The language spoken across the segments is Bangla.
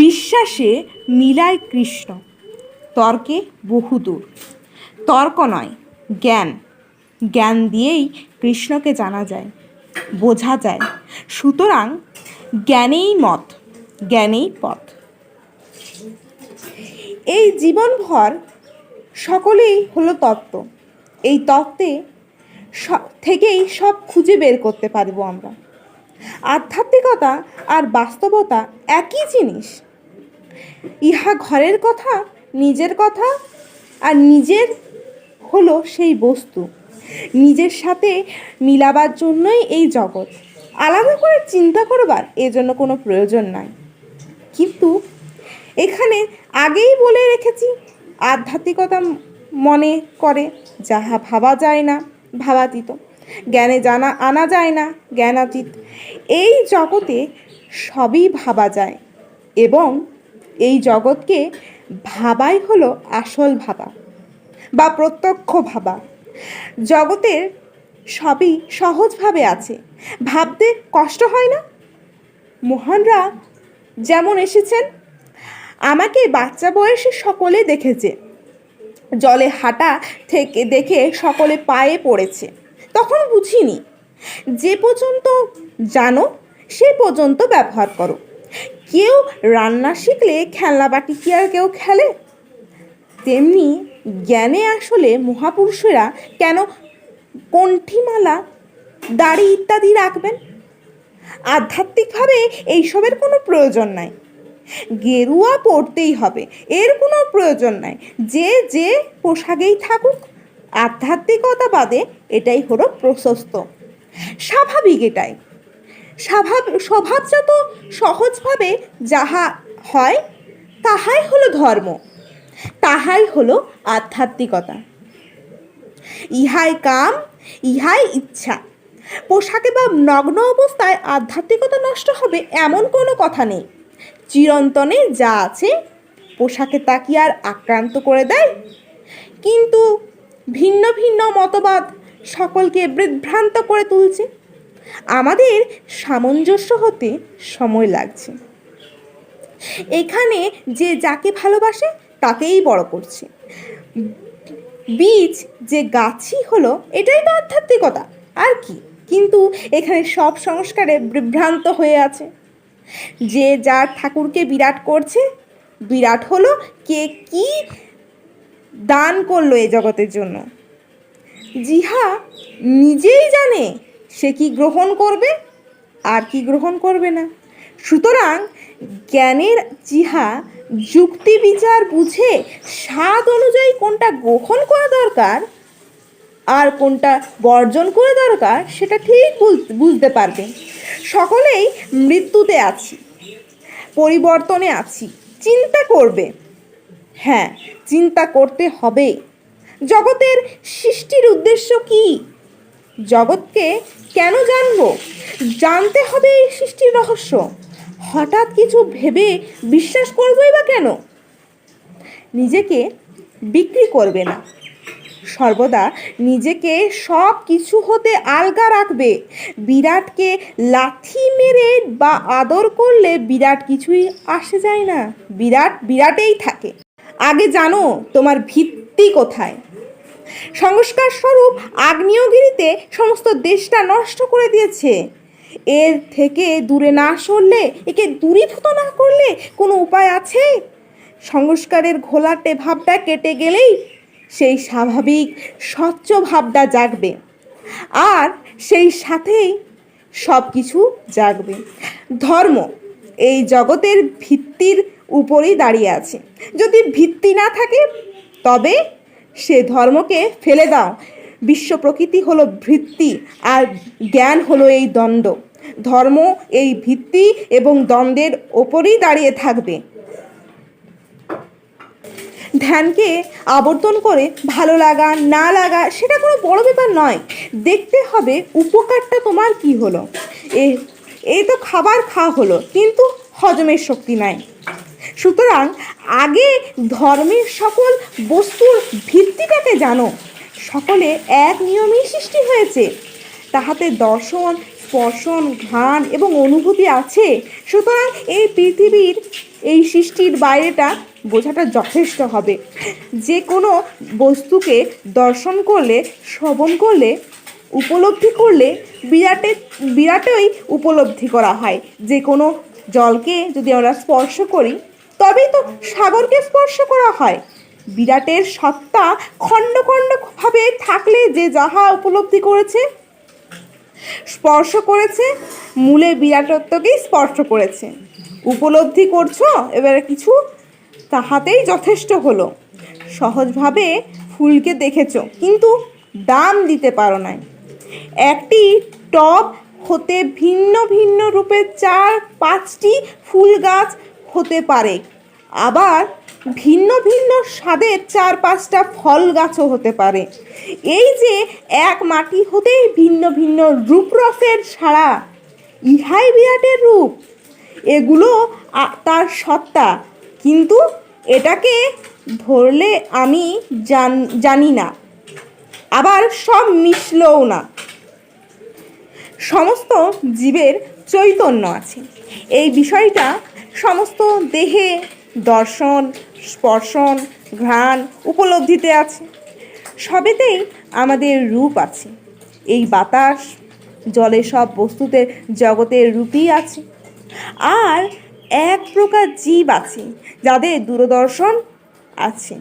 বিশ্বাসে মিলায় কৃষ্ণ। তর্কে বহুদূর। তর্ক নয়, জ্ঞান। জ্ঞান দিয়েই কৃষ্ণকে জানা যায়, বোঝা যায়। সুতরাং জ্ঞানেই মত, জ্ঞানেই পথ। এই জীবনভর সকলেই হলো তত্ত্ব। এই তত্ত্বে থেকেই সব খুঁজে বের করতে পারব আমরা। আধ্যাত্মিকতা আর বাস্তবতা একই জিনিস। ইহা ঘরের কথা, নিজের কথা, আর নিজের হলো সেই বস্তু। নিজের সাথে মিলাবার জন্যই এই জগৎ। আলাদা করে চিন্তা করবার এজন্য কোনো প্রয়োজন নাই। কিন্তু এখানে আগেই বলে রেখেছি, আধ্যাত্মিকতা মনে করে, যাহা ভাবা যায় না, ভাবাতীত। জ্ঞানে জানা, আনা যায় না, জ্ঞানাতীত। এই জগতে সবই ভাবা যায় এবং এই জগৎকে ভাবাই হলো আসল ভাবা বা প্রত্যক্ষ ভাবা। জগতের সবই সহজভাবে আছে। ভাবতে কষ্ট হয় না? মোহনরা যেমন এসেছেন, আমাকে বাচ্চা বয়সে সকলে দেখেছে। জলে হাঁটা থেকে দেখে সকলে পায়ে পড়েছে। তখন বুঝিনি, যে পর্যন্ত জানো, সে পর্যন্ত ব্যবহার করো। কেউ রান্না শিখলে, খেলনা বাটি কি আর কেউ খেলে? তেমনি জ্ঞানে আসলে মহাপুরুষেরা কেন কণ্ঠিমালা, দাড়ি ইত্যাদি রাখবেন? আধ্যাত্মিকভাবে এইসবের কোনো প্রয়োজন নাই। গেরুয়া পড়তেই হবে, এর কোনো প্রয়োজন নাই। যে যে পোশাকেই থাকুক আধ্যাত্মিকতা বাদে এটাই হলো প্রশস্ত। স্বাভাবিক এটাই। স্বাভাব স্বভাবজাত সহজভাবে যাহা হয়, তাহাই হলো ধর্ম। তাহাই হলো আধ্যাত্মিকতা। ইহাই কাম, ইহাই ইচ্ছা। পোশাকে বা নগ্ন অবস্থায় আধ্যাত্মিকতা নষ্ট হবে এমন কোনো কথা নেই। চিরন্তনে যা আছে, পোশাকে তা কি আর আক্রান্ত করে দেয়? কিন্তু ভিন্ন ভিন্ন মতবাদ সকলকে বিভ্রান্ত করে তুলছে। আমাদের সামঞ্জস্য হতে সময় লাগছে। এখানে যে যাকে ভালোবাসে, তাকেই বড় করছে। বীজ, যে গাছই হলো, এটাই তো আধ্যাত্মিকতা। আর কি? কিন্তু এখানে সব সংস্কারে বিভ্রান্ত হয়ে আছে। যে যার ঠাকুরকে বিরাট করছে, বিরাট হলো কে কি দান করল এ জগতের জন্য। জিহা নিজেই জানে সে কি গ্রহণ করবে? আর কি গ্রহণ করবে না? সুতরাং জ্ঞানের চিহা যুক্তি বিচার বুঝে স্বাদ অনুযায়ী কোনটা গ্রহণ করা দরকার আর কোনটা বর্জন করে দরকার সেটা ঠিক বুঝতে পারবে। সকলেই মৃত্যুতে আছি, পরিবর্তনে আছি, চিন্তা করবে। হ্যাঁ চিন্তা করতে হবে। জগতের সৃষ্টির উদ্দেশ্য কি? জগৎকে কেন জানব? জানতে হবে এই সৃষ্টির রহস্য। হঠাৎ কিছু ভেবে বিশ্বাস করবোই বা কেন? নিজেকে বিক্রি করবে না। সর্বদা নিজেকে সব কিছু হতে আলগা রাখবে। বিরাটকে লাথি মেরে বা আদর করলে বিরাট কিছুই আসে যায় না। বিরাট, বিরাটেই থাকে। আগে জানো তোমার ভিত্তি কোথায়। সংস্কার স্বরূপ আগ্নেয়গিরিতে সমস্ত দেশটা নষ্ট করে দিয়েছে। এর থেকে দূরে না সরলে, একে দূরীভূত না করলে কোনো উপায় আছে? সংস্কারের ঘোলাটে ভাবটা কেটে গেলেই সেই স্বাভাবিক, স্বচ্ছ ভাবটা জাগবে। আর সেই সাথেই সব কিছু জাগবে। ধর্ম এই জগতের ভিত্তির উপরেই দাঁড়িয়ে আছে। যদি ভিত্তি না থাকে, তবে সে ধর্মকে ফেলে দাও। বিশ্ব প্রকৃতি হলো ভিত্তি আর জ্ঞান হলো এই দ্বন্দ্ব। ধর্ম এই ভিত্তি এবং দ্বন্দ্বের ওপরেই দাঁড়িয়ে থাকবে। ধ্যানকে আবর্তন করে ভালো লাগা, না লাগা, সেটা কোনো বড় ব্যাপার নয়। দেখতে হবে উপকারটা তোমার কি হলো। এ এই তো খাবার খাওয়া হলো, কিন্তু হজমের শক্তি নাই। সুতরাং আগে ধর্মের সকল বস্তুর ভিত্তিটাকে জানো। সকলে এক নিয়মেই সৃষ্টি হয়েছে। তাহাতে দর্শন, স্পর্শন ঘ্রাণ এবং অনুভূতি আছে। সুতরাং এই পৃথিবীর এই সৃষ্টির বাইরেটা বোঝাটা যথেষ্ট হবে। যে কোনো বস্তুকে দর্শন করলে, শ্রবণ করলে, উপলব্ধি করলে বিরাটে, বিরাটই উপলব্ধি করা হয়। যে কোনো জলকে যদি আমরা স্পর্শ করি তবেই তো সাগরকে স্পর্শ করা হয়। বিরাটের সত্তা খণ্ড খণ্ডভাবে থাকলে যে যাহা উপলব্ধি করেছে, স্পর্শ করেছে, মূলে বিরাটত্বকেই স্পর্শ করেছে। উপলব্ধি করছ, এবারে কিছু তাহাতেই যথেষ্ট হলো। সহজভাবে ফুলকে দেখেছ, কিন্তু দাম দিতে পারো নাই। একটি টব হতে ভিন্ন ভিন্ন রূপে চার পাঁচটি ফুল গাছ হতে পারে। আবার ভিন্ন ভিন্ন স্বাদের চার পাঁচটা ফল গাছও হতে পারে। এই যে এক মাটি হতেই ভিন্ন ভিন্ন রূপরসের সারা ইহাই বিরাটের রূপ। এগুলো তার সত্তা। কিন্তু এটাকে ধরলে আমি জান, জানি না। আবার সব মিশলও না। সমস্ত জীবের চৈতন্য আছে। এই বিষয়টা সমস্ত দেহে দর্শন, স্পর্শন, ঘ্রাণ উপলব্ধিতে আছে। সবেতেই আমাদের রূপ আছে। এই বাতাস, জলে সব বস্তুতে জগতের রূপই আছে। আর এক প্রকার জীব আছে, যাদের দূরদর্শন আছে।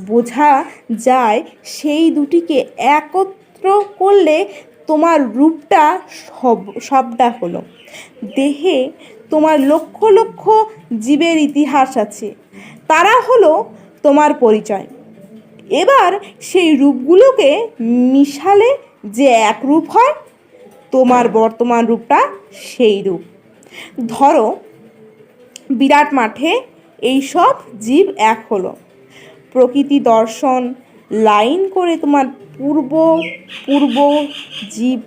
বোঝা যায় সেই দুটিকে একত্র করলে তোমার রূপটা সব, সবটা হলো। দেহে তোমার লক্ষ লক্ষ জীবের ইতিহাস আছে। তারা হলো তোমার পরিচয়। এবার সেই রূপগুলোকে মিশালে যে এক রূপ হয়, তোমার বর্তমান রূপটা সেই রূপ। ধরো, বিরাট মাঠে এই সব জীব এক হলো। প্রকৃতি দর্শন, লাইন করে তোমার পূর্ব পূর্ব জীব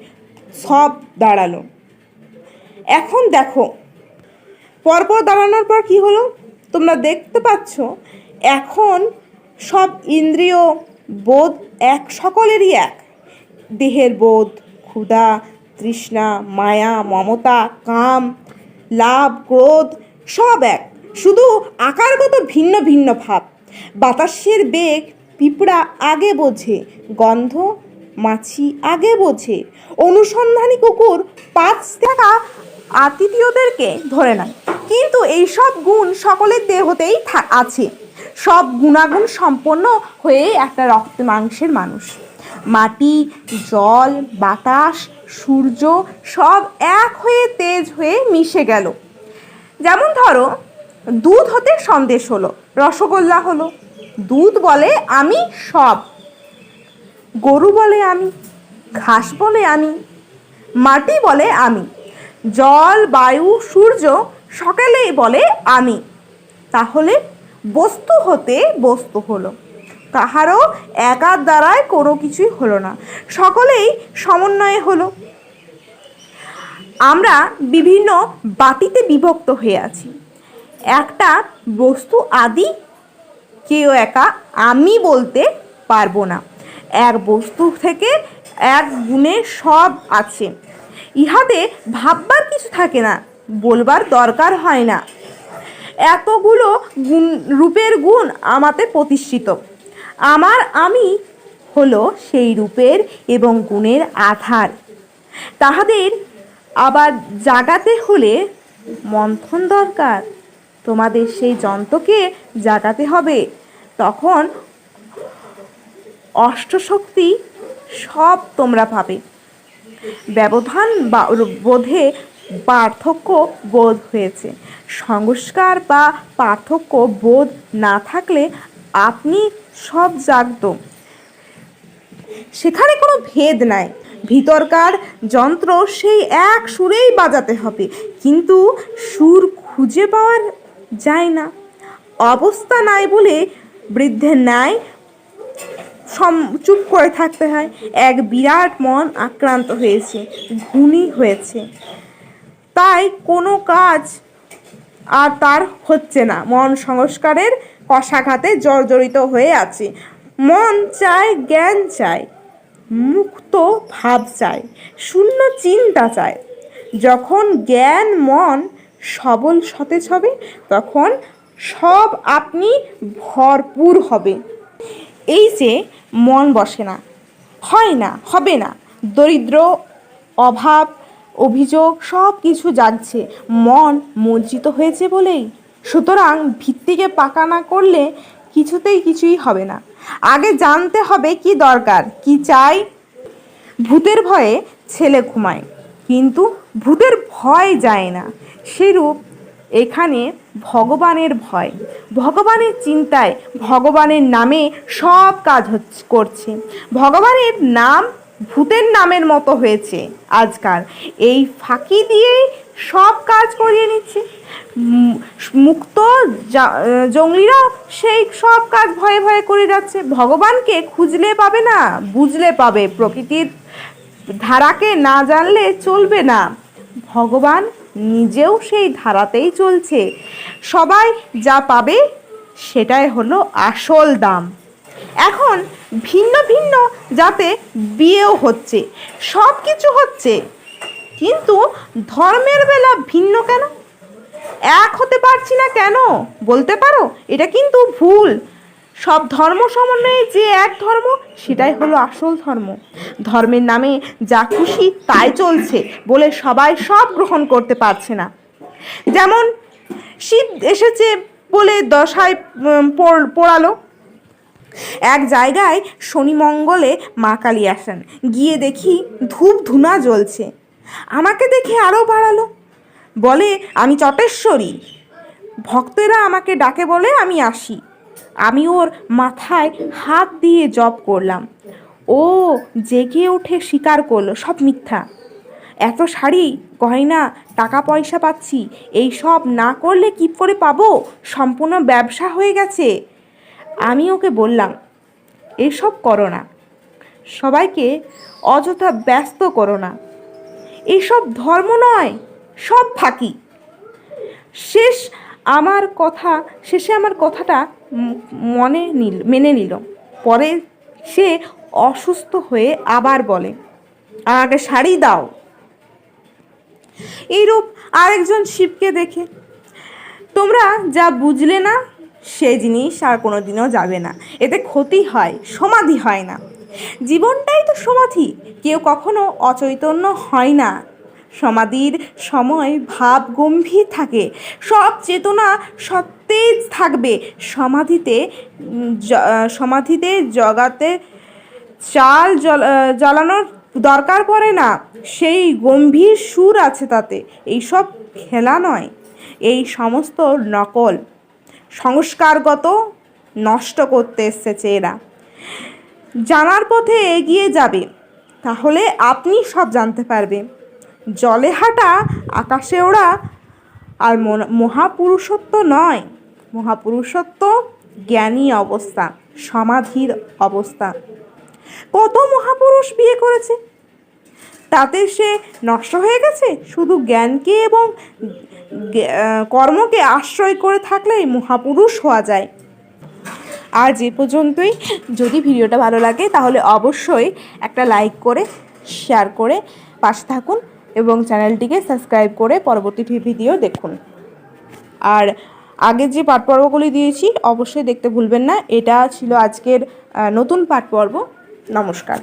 সব দাঁড়াল। এখন দেখো পরপর দাঁড়ানোর পর কি হলো? তোমরা দেখতে পাচ্ছ, এখন সব ইন্দ্রিয় বোধ এক সকলেরই এক। দেহের বোধ, ক্ষুধা, তৃষ্ণা, মায়া, মমতা, কাম, লাভ, ক্রোধ, সব এক। শুধু আকারগত ভিন্ন ভিন্ন ভাব। বাতাসের বেগ পিঁপড়া আগে বোঝে, গন্ধ মাছি আগে বোঝে। অনুসন্ধানী কুকুর পাঁচ থাকা আতিথীয়দেরকে ধরে নেয়। কিন্তু এই সব গুণ সকলের দেহতেই আছে। সব গুণাগুণ সম্পন্ন হয়ে একটা রক্ত মাংসের মানুষ। মাটি, জল, বাতাস, সূর্য সব এক হয়ে তেজ হয়ে মিশে গেল। যেমন ধরো, দুধ হতে সন্দেশ হলো, রসগোল্লা হলো। দুধ বলে আমি সব। গরু বলে আমি, ঘাস বলে আমি, মাটি বলে আমি। জল, বায়ু, সূর্য সকালেই বলে, আমি। তাহলে বস্তু হতে বস্তু হলো। কাহারও একার দ্বারায় কোনো কিছুই হলো না। সকলেই সমন্বয়ে হলো। আমরা বিভিন্ন বাটিতে বিভক্ত হয়ে আছি। একটা বস্তু আদি, কেউ একা, আমি বলতে পারব না। এক বস্তু থেকে এক গুণে সব আছে। ইহাতে ভাববার কিছু থাকে না। বলবার দরকার হয় না। এতগুলো গুণ, রূপের গুণ আমাতে প্রতিষ্ঠিত। আমার আমি হলো সেই রূপের এবং গুণের আধার। তাহাদের আবার জাগাতে হলে মন্থন দরকার। তোমাদের সেই যন্ত্রকে জাগাতে হবে। তখন অষ্টশক্তি সব তোমরা পাবে। ব্যবধান বা বোধে পার্থক্য বোধ হয়েছে। সংস্কার বা পার্থক্য বোধ না থাকলে আপনি সব জাগত। সেখানে কোনো ভেদ নাই। ভিতরকার যন্ত্র সেই এক সুরেই বাজাতে হবে, কিন্তু সুর খুঁজে পাওয়ার যায় না। অবস্থা নাই বলে বৃদ্ধের ন্যায় সম, চুপ করে থাকতে হয়। এক বিরাট মন আক্রান্ত হয়েছে ঘুণি হয়েছে। তাই কোনো কাজ আর তার হচ্ছে না। মন সংস্কারের কষাঘাতে জর্জরিত হয়ে আছে। মন চায়, জ্ঞান চায়, মুক্ত ভাব চায়, শূন্য চিন্তা চায়। যখন জ্ঞান, মন সবল সতেজ হবে, তখন সব আপনি ভরপুর হবে। এই যে মন বসে না, হয় না, হবে না। দরিদ্র, অভাব অভিযোগ সব কিছু যাচ্ছে মন মজ্জিত হয়েছে বলেই। সুতরাং ভিত্তিকে পাকা না করলে কিছুতেই কিছুই হবে না। আগে জানতে হবে কি দরকার, কি চাই। ভূতের ভয়ে ছেলে ঘুমায়, কিন্তু ভূতের ভয় যায় না। সেরূপ এখানে ভগবানের ভয়। ভগবানের চিন্তায় ভগবানের নামে সব কাজ হচ্ছে, করছে। ভগবানের নাম ভূতের নামের মতো হয়েছে আজকাল। এই ফাঁকি দিয়েই সব কাজ করিয়ে নিচ্ছে। মুক্ত জা- জঙ্গলিরাও সেই সব কাজ ভয়ে ভয়ে করে যাচ্ছে। ভগবানকে খুঁজলে পাবে না, বুঝলে পাবে। প্রকৃতির ধারাকে না জানলে চলবে না। ভগবান নিজেও সেই ধারাতেই চলছে। সবাই যা পাবে, সেটাই হলো আসল দাম। এখন ভিন্ন ভিন্ন যাতে বিয়েও হচ্ছে সব কিছু হচ্ছে। কিন্তু ধর্মের বেলা ভিন্ন কেন? এক হতে পারছি না কেন? বলতে পারো? এটা কিন্তু ভুল। সব ধর্ম সমন্বয়ে যে এক ধর্ম, সেটাই হলো আসল ধর্ম। ধর্মের নামে যা খুশি তাই চলছে বলে সবাই সব গ্রহণ করতে পারছে না। যেমন শীত এসেছে বলে দশায় পড়ালো এক জায়গায় শনি মঙ্গলে মা কালী আসেন। গিয়ে দেখি ধূপ ধুনা জ্বলছে। আমাকে দেখে আরও বাড়ালো। বলে, আমি চটেশ্বরী। ভক্তেরা আমাকে ডাকে বলে আমি আসি। আমি ওর মাথায় হাত দিয়ে জপ করলাম। ও জেগে উঠে স্বীকার করল, সব মিথ্যা। এত শাড়ি, গয়না টাকা পয়সা পাচ্ছি, এই সব না করলে কি করে পাবো? সম্পূর্ণ ব্যবসা হয়ে গেছে। আমি ওকে বললাম, এসব করো না। সবাইকে অযথা ব্যস্ত করো না। এইসব ধর্ম নয়, সব ফাঁকি। শেষ আমার কথা, শেষে আমার কথাটা মনে নিল, মেনে নিল। পরে সে অসুস্থ হয়ে আবার বলে, আমাকে শাড়ি দাও। এইরূপ আরেকজন শিবকে দেখে, তোমরা যা বুঝলে না সে জিনিস আর কোনো দিনও যাবে না। এতে ক্ষতি হয়, সমাধি হয় না। জীবনটাই তো সমাধি, কেউ কখনো অচৈতন্য হয় না। সমাধির সময় ভাব গম্ভীর থাকে, সব চেতনা সতেজ থাকবে। সমাধিতে সমাধিতে জগাতে চাল জ্বালানোর দরকার পড়ে না। সেই গম্ভীর সুর আছে তাতে, এইসব খেলা নয়। এই সমস্ত নকল সংস্কারগত নষ্ট করতে এসেছে এরা। জানার পথে এগিয়ে যাবে, তাহলে আপনি সব জানতে পারবে জলে হাঁটা আকাশে ওড়া আর মহাপুরুষত্ব নয়। মহাপুরুষত্ব জ্ঞানী অবস্থা, সমাধির অবস্থা। কত মহাপুরুষ বিয়ে করেছে? তাতে সে নষ্ট হয়ে গেছে? শুধু জ্ঞানকে এবং কর্মকে আশ্রয় করে থাকলেই মহাপুরুষ হওয়া যায়। আজ এ পর্যন্তই। যদি ভিডিওটা ভালো লাগে, তাহলে অবশ্যই একটা লাইক করে, শেয়ার করে পাশে থাকুন এবং চ্যানেলটিকে সাবস্ক্রাইব করে পরবর্তী ভিডিও দেখুন। আর আগে যে পাঠ পর্বগুলি দিয়েছি, অবশ্যই দেখতে ভুলবেন না। এটা ছিল আজকের নতুন পাঠ পর্ব নমস্কার।